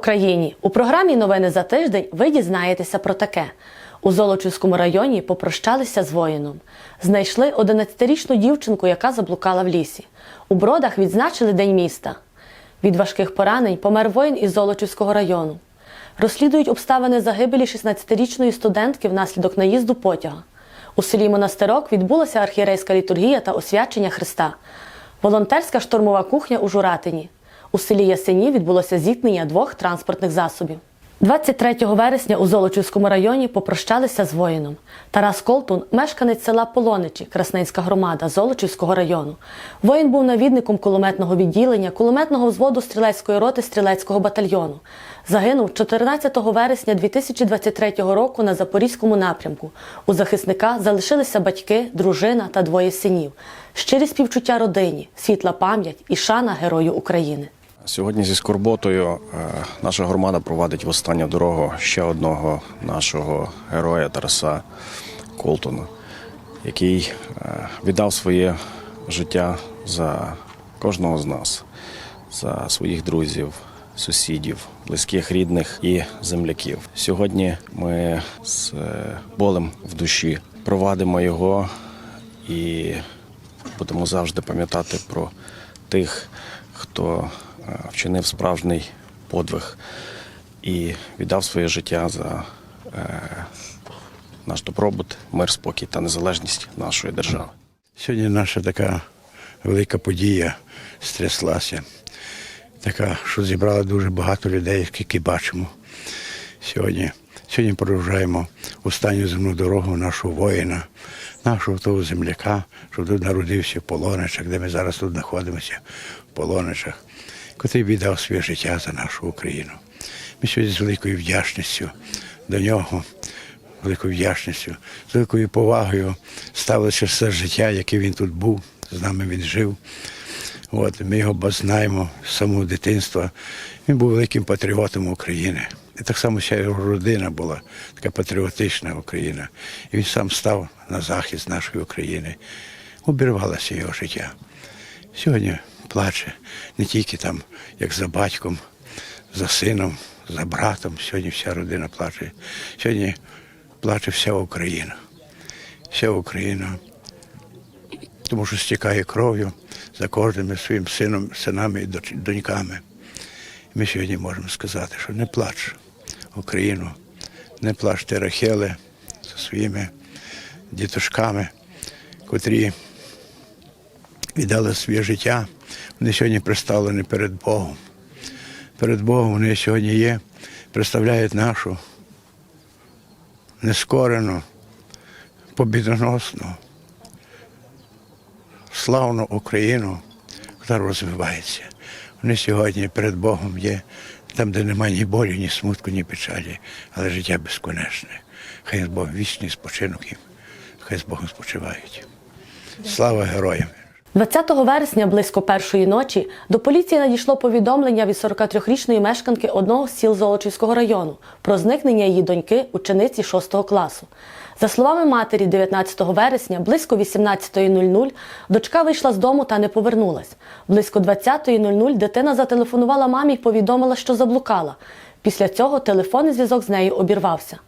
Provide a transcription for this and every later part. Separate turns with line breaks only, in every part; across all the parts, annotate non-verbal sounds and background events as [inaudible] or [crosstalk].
Україні! У програмі Новини за тиждень ви дізнаєтеся про таке. У Золочівському районі попрощалися з воїном. Знайшли 11-річну дівчинку, яка заблукала в лісі. У бродах відзначили День міста. Від важких поранень помер воїн із Золочівського району. Розслідують обставини загибелі 16-річної студентки внаслідок наїзду потяга. У селі Монастирок відбулася архієрейська літургія та освячення Христа. Волонтерська штурмова кухня у Журатині. У селі Ясені відбулося зіткнення двох транспортних засобів. 23 вересня у Золочівському районі попрощалися з воїном. Тарас Колтун, мешканець села Полоничі, Красненська громада Золочівського району. Воїн був навідником кулеметного відділення, кулеметного взводу стрілецької роти стрілецького батальйону. Загинув 14 вересня 2023 року на Запорізькому напрямку. У захисника залишилися батьки, дружина та двоє синів. Щирі співчуття родині, світла пам'ять і шана Герою України.
Сьогодні зі скорботою е, наша громада провадить в останню дорогу ще одного нашого героя Тараса Колтона, який е, віддав своє життя за кожного з нас, за своїх друзів, сусідів, близьких, рідних і земляків. Сьогодні ми з е, болем в душі провадимо його і будемо завжди пам'ятати про тих, хто вчинив справжній подвиг і віддав своє життя за е, наш добробут, мир, спокій та незалежність нашої держави.
Сьогодні наша така велика подія стряслася. Така, що зібрала дуже багато людей, скільки бачимо сьогодні. Сьогодні продовжуємо останню земну дорогу нашого воїна, нашого того земляка, що тут народився в Полоничах, де ми зараз тут знаходимося, в Полоничах, котрий віддав своє життя за нашу Україну. Ми сьогодні з великою вдячністю до нього, великою вдячністю, з великою повагою ставилися все життя, яке він тут був, з нами він жив. От, ми його знаємо з самого дитинства. Він був великим патріотом України. І так само вся його родина була така патріотична Україна. І він сам став на захист нашої України. Обірвалося його життя. Сьогодні плаче не тільки там, як за батьком, за сином, за братом. Сьогодні вся родина плаче. Сьогодні плаче вся Україна. Вся Україна тому що стікає кров'ю за кожним своїм сином, синами і доньками. Ми сьогодні можемо сказати, що не плач Україну, не плачте Рахели зі своїми діточками, котрі віддали своє життя. Вони сьогодні представлені перед Богом. Перед Богом вони сьогодні є, представляють нашу нескорену, побідоносну, славну Україну, яка розвивається. Вони сьогодні перед Богом є там, де немає ні болю, ні смутку, ні печалі, але життя безконечне. Хай з Богом вічний спочинок їм, хай з Богом спочивають. Слава героям!
20 вересня близько першої ночі до поліції надійшло повідомлення від 43-річної мешканки одного з сіл Золочівського району про зникнення її доньки, учениці 6 класу. За словами матері, 19 вересня, близько 18.00 дочка вийшла з дому та не повернулась. Близько 20.00 дитина зателефонувала мамі і повідомила, що заблукала. Після цього телефонний зв'язок з нею обірвався.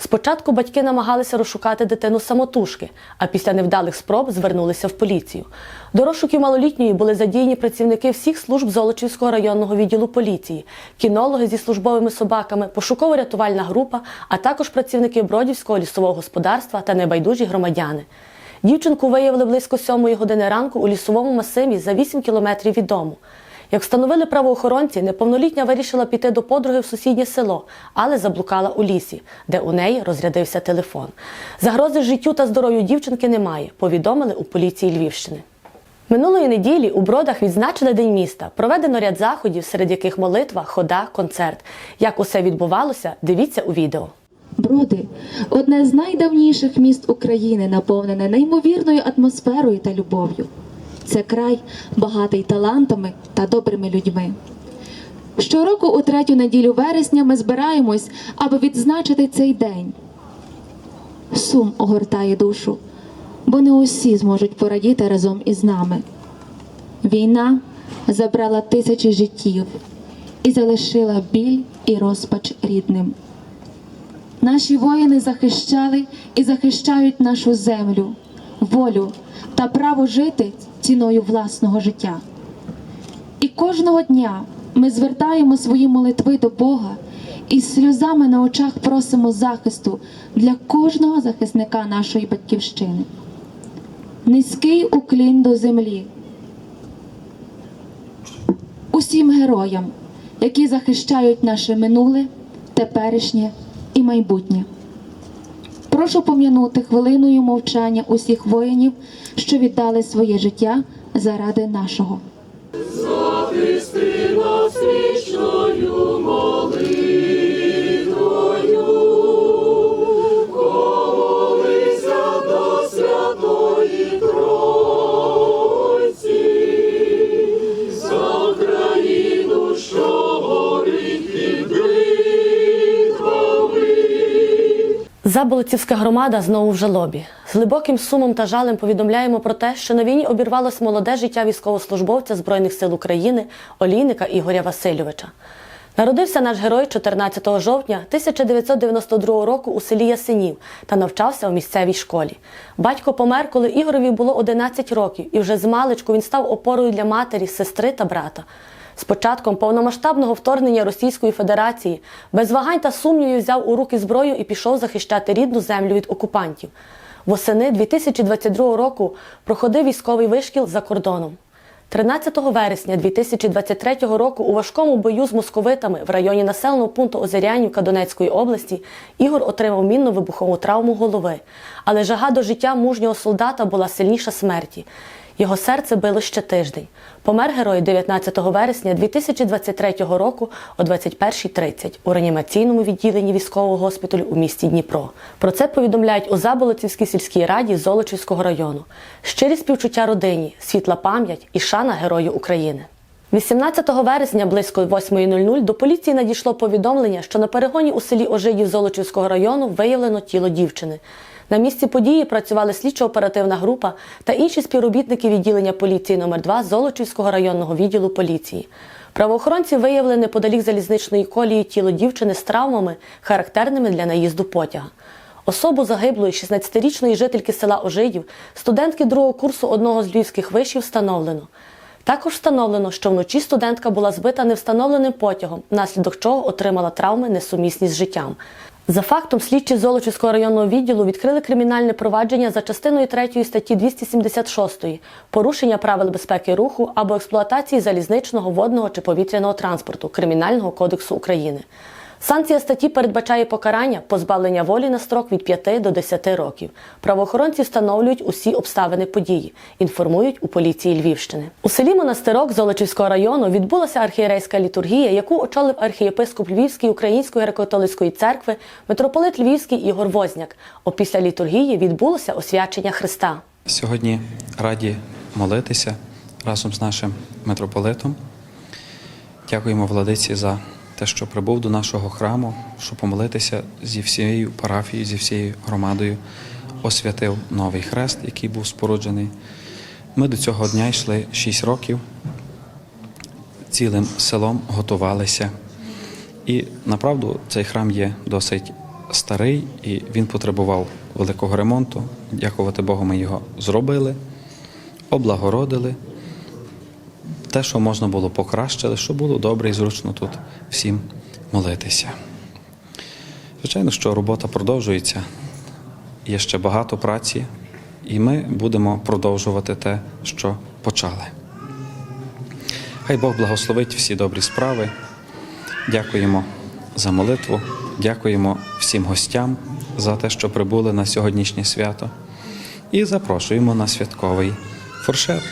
Спочатку батьки намагалися розшукати дитину самотужки, а після невдалих спроб звернулися в поліцію. До розшуків малолітньої були задіяні працівники всіх служб Золочівського районного відділу поліції, кінологи зі службовими собаками, пошуково-рятувальна група, а також працівники Бродівського лісового господарства та небайдужі громадяни. Дівчинку виявили близько 7 години ранку у лісовому масиві за 8 кілометрів від дому. Як встановили правоохоронці, неповнолітня вирішила піти до подруги в сусіднє село, але заблукала у лісі, де у неї розрядився телефон. Загрози життю та здоров'ю дівчинки немає, повідомили у поліції Львівщини. Минулої неділі у Бродах відзначили День міста. Проведено ряд заходів, серед яких молитва, хода, концерт. Як усе відбувалося, дивіться у відео.
Броди одне з найдавніших міст України, наповнене неймовірною атмосферою та любов'ю. Це край багатий талантами та добрими людьми. Щороку у третю неділю вересня ми збираємось, аби відзначити цей день. Сум огортає душу, бо не усі зможуть порадіти разом із нами. Війна забрала тисячі життів, і залишила біль і розпач рідним. Наші воїни захищали і захищають нашу землю, волю та право жити ціною власного життя. І кожного дня ми звертаємо свої молитви до Бога і сльозами на очах просимо захисту для кожного захисника нашої батьківщини. Низький уклін до землі. Усім героям, які захищають наше минуле, теперішнє і майбутнє. Прошу пом'янути хвилиною мовчання усіх воїнів, що віддали своє життя заради нашого.
Заболоцівська громада знову в жалобі. З глибоким сумом та жалем повідомляємо про те, що на війні обірвалось молоде життя військовослужбовця Збройних сил України Олійника Ігоря Васильовича. Народився наш герой 14 жовтня 1992 року у селі Ясенів та навчався у місцевій школі. Батько помер, коли Ігорові було 11 років, і вже з маличку він став опорою для матері, сестри та брата. З початком повномасштабного вторгнення Російської Федерації без вагань та сумнівів взяв у руки зброю і пішов захищати рідну землю від окупантів. Восени 2022 року проходив військовий вишкіл за кордоном. 13 вересня 2023 року у важкому бою з московитами в районі населеного пункту Озерянівка Донецької області Ігор отримав мінно-вибухову травму голови. Але жага до життя мужнього солдата була сильніша смерті. Його серце било ще тиждень. Помер герой 19 вересня 2023 року о 21.30 у реанімаційному відділенні військового госпіталю у місті Дніпро. Про це повідомляють у Заболоцівській сільській раді Золочівського району. Щирі співчуття родині, світла пам'ять і шана Герою України. 18 вересня близько 8.00 до поліції надійшло повідомлення, що на перегоні у селі Ожидів Золочівського району виявлено тіло дівчини. На місці події працювали слідчо-оперативна група та інші співробітники відділення поліції номер 2 Золочівського районного відділу поліції. Правоохоронці виявили неподалік залізничної колії тіло дівчини з травмами, характерними для наїзду потяга. Особу загиблої 16-річної жительки села Ожидів, студентки другого курсу одного з львівських вишів, встановлено. Також встановлено, що вночі студентка була збита невстановленим потягом, внаслідок чого отримала травми несумісні з життям. За фактом, слідчі Золочівського районного відділу відкрили кримінальне провадження за частиною 3 статті 276 порушення правил безпеки руху або експлуатації залізничного, водного чи повітряного транспорту Кримінального кодексу України. Санкція статті передбачає покарання позбавлення волі на строк від 5 до 10 років. Правоохоронці встановлюють усі обставини події, інформують у поліції Львівщини. У селі Монастирок Золочівського району відбулася архієрейська літургія, яку очолив архієпископ Львівської Української греко-католицької церкви, митрополит Львівський Ігор Возняк. Опісля літургії відбулося освячення Христа.
Сьогодні раді молитися разом з нашим митрополитом. Дякуємо владиці за те, що прибув до нашого храму, щоб помолитися зі всією парафією, зі всією громадою, освятив новий хрест, який був споруджений. Ми до цього дня йшли 6 років, цілим селом готувалися. І направду цей храм є досить старий і він потребував великого ремонту. Дякувати Богу, ми його зробили, облагородили. Те, що можна було покращили, щоб було добре і зручно тут всім молитися. Звичайно, що робота продовжується, є ще багато праці, і ми будемо продовжувати те, що почали. Хай Бог благословить всі добрі справи. Дякуємо за молитву, дякуємо всім гостям за те, що прибули на сьогоднішнє свято, і запрошуємо на святковий фуршет,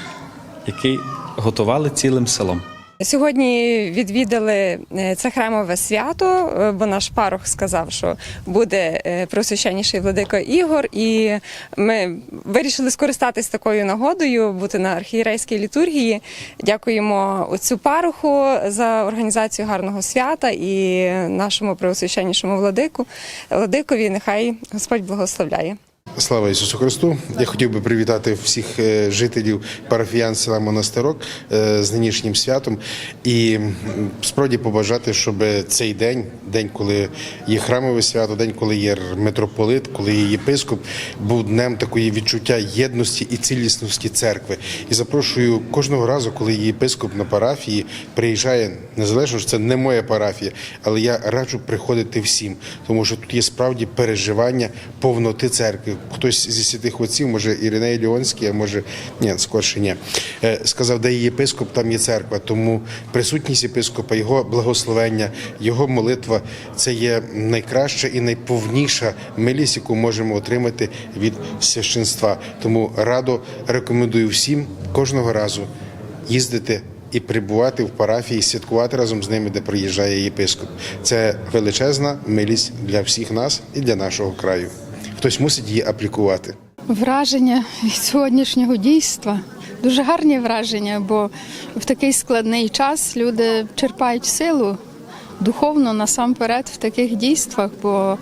який готували цілим селом.
Сьогодні відвідали е, це храмове свято, е, бо наш парох сказав, що буде е, просвященніший владика Ігор, і ми вирішили скористатись такою нагодою, бути на архієрейській літургії. Дякуємо отцю пароху за організацію гарного свята і нашому преосвященнішому владику. Владикові нехай Господь благословляє.
Слава Ісусу Христу! Я хотів би привітати всіх е, жителів парафіян села Монастирок е, з нинішнім святом і справді побажати, щоб цей день, день, коли є храмове свято, день, коли є митрополит, коли є єпископ, був днем такої відчуття єдності і цілісності церкви. І запрошую кожного разу, коли єпископ на парафії, приїжджає незалежно, що це не моя парафія, але я раджу приходити всім, тому що тут є справді переживання повноти церкви. Хтось зі святих отців, може Іриней Ліонський, а може ні, скорше ні. Е, Сказав, де є єпископ, там є церква. Тому присутність єпископа, його благословення, його молитва це є найкраща і найповніша милість, яку можемо отримати від священства. Тому радо рекомендую всім кожного разу їздити і прибувати в парафії, святкувати разом з ними, де приїжджає єпископ. Це величезна милість для всіх нас і для нашого краю. Хтось мусить її аплікувати.
Враження від сьогоднішнього дійства. Дуже гарні враження, бо в такий складний час люди черпають силу духовно насамперед в таких дійствах, бо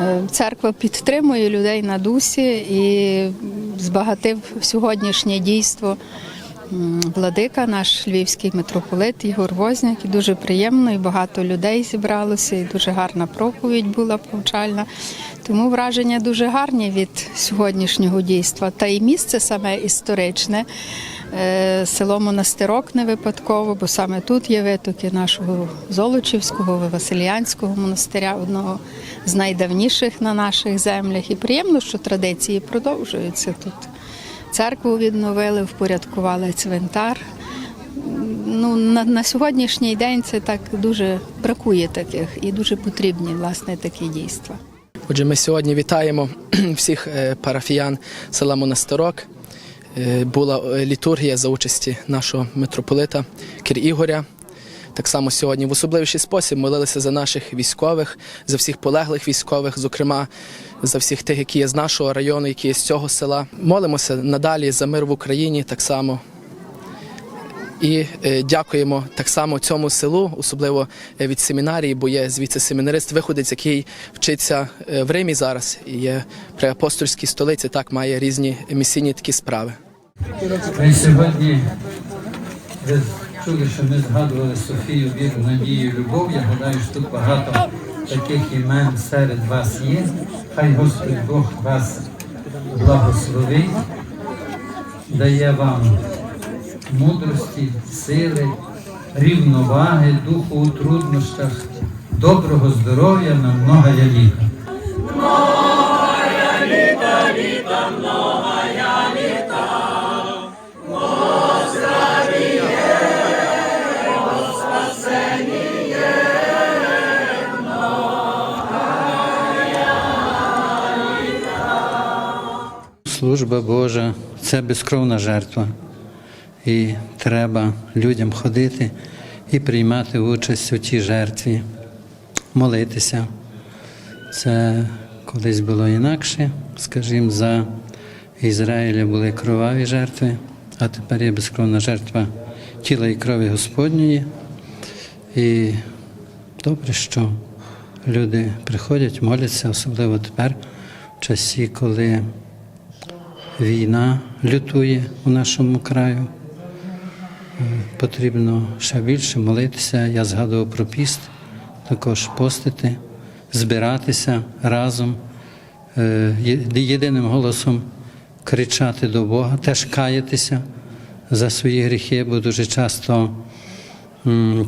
е, церква підтримує людей на дусі і збагатив сьогоднішнє дійство владика, наш львівський митрополит Ігор Возняк. І дуже приємно, і багато людей зібралося, і дуже гарна проповідь була повчальна. Тому враження дуже гарні від сьогоднішнього дійства. Та і місце саме історичне. е, Село Монастирок не випадково, бо саме тут є витоки нашого Золочівського, Василіянського монастиря, одного з найдавніших на наших землях. І приємно, що традиції продовжуються тут. Церкву відновили, впорядкували цвинтар. Ну, на, на сьогоднішній день це так дуже бракує таких і дуже потрібні власне такі дійства.
Отже, ми сьогодні вітаємо [clears throat] всіх е, парафіян села Монастирок. Е, Була е, літургія за участі нашого митрополита Кір Ігоря. Так само сьогодні в особливіший спосіб молилися за наших військових, за всіх полеглих військових, зокрема за всіх тих, які є з нашого району, які є з цього села. Молимося надалі за мир в Україні так само. І е, дякуємо так само цьому селу, особливо е, від семінарії, бо є звідси семінарист, виходець, який вчиться е, в Римі зараз і є при апостольській столиці, так має різні місійні такі справи.
Ми сьогодні ви чули, що ми згадували Софію, віру, надію, любов. Я гадаю, що тут багато таких імен серед вас є. Хай Господь Бог вас благословить, дає вам мудрості, сили, рівноваги, духу у труднощах, доброго здоров'я на многая літа. Служба Божа це безкровна жертва. І треба людям ходити і приймати участь у тій жертві, молитися. Це колись було інакше, скажімо, за Ізраїля були кроваві жертви, а тепер є безкровна жертва тіла і крові Господньої. І добре, що люди приходять, моляться, особливо тепер, в часі, коли війна лютує у нашому краю. Потрібно ще більше молитися. Я згадував про піст, також постити, збиратися разом, е, єдиним голосом кричати до Бога, теж каятися за свої гріхи, бо дуже часто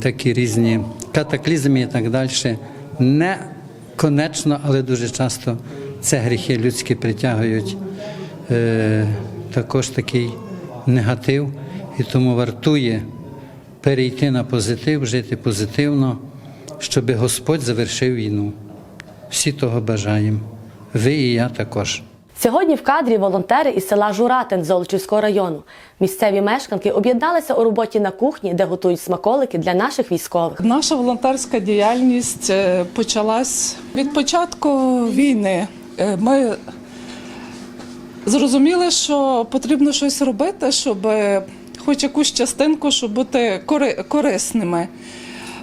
такі різні катаклізми і так далі. Не конечно, але дуже часто це гріхи людські притягують е, також такий негатив, і тому вартує перейти на позитив, жити позитивно, щоб Господь завершив війну. Всі того бажаємо. Ви і я також.
Сьогодні в кадрі волонтери із села Журатин Золочівського району. Місцеві мешканки об'єдналися у роботі на кухні, де готують смаколики для наших військових.
Наша волонтерська діяльність е, почалась від початку війни. Е, Ми зрозуміли, що потрібно щось робити, щоб хоч якусь частинку, щоб бути корисними.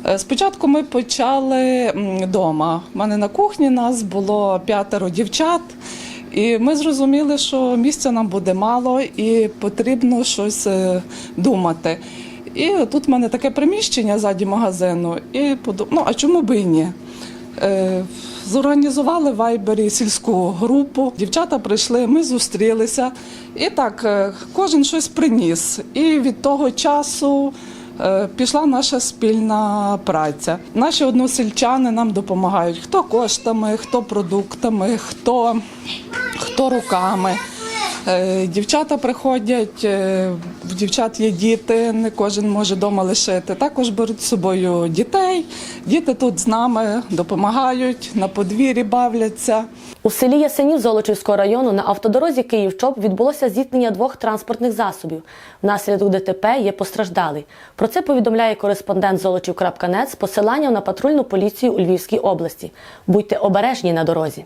Е, Спочатку ми почали вдома. У мене на кухні нас було п'ятеро дівчат. І ми зрозуміли, що місця нам буде мало і потрібно щось е, думати. І тут в мене таке приміщення ззаді магазину, і подумав, ну а чому би і ні? Зорганізували в Вайбері сільську групу. Дівчата прийшли, ми зустрілися. І так, е, кожен щось приніс. І від того часу е, пішла наша спільна праця. Наші односельчани нам допомагають хто коштами, хто продуктами, хто, хто руками. Е, Дівчата приходять, е, в дівчат є діти, не кожен може вдома лишити. Також беруть з собою дітей. Діти тут з нами допомагають, на подвір'ї бавляться.
У селі Ясенів Золочівського району на автодорозі Київ-Чоп відбулося зіткнення двох транспортних засобів. Внаслідок ДТП є постраждалий. Про це повідомляє кореспондент Золочів.нет з посиланням на патрульну поліцію у Львівській області. Будьте обережні на дорозі.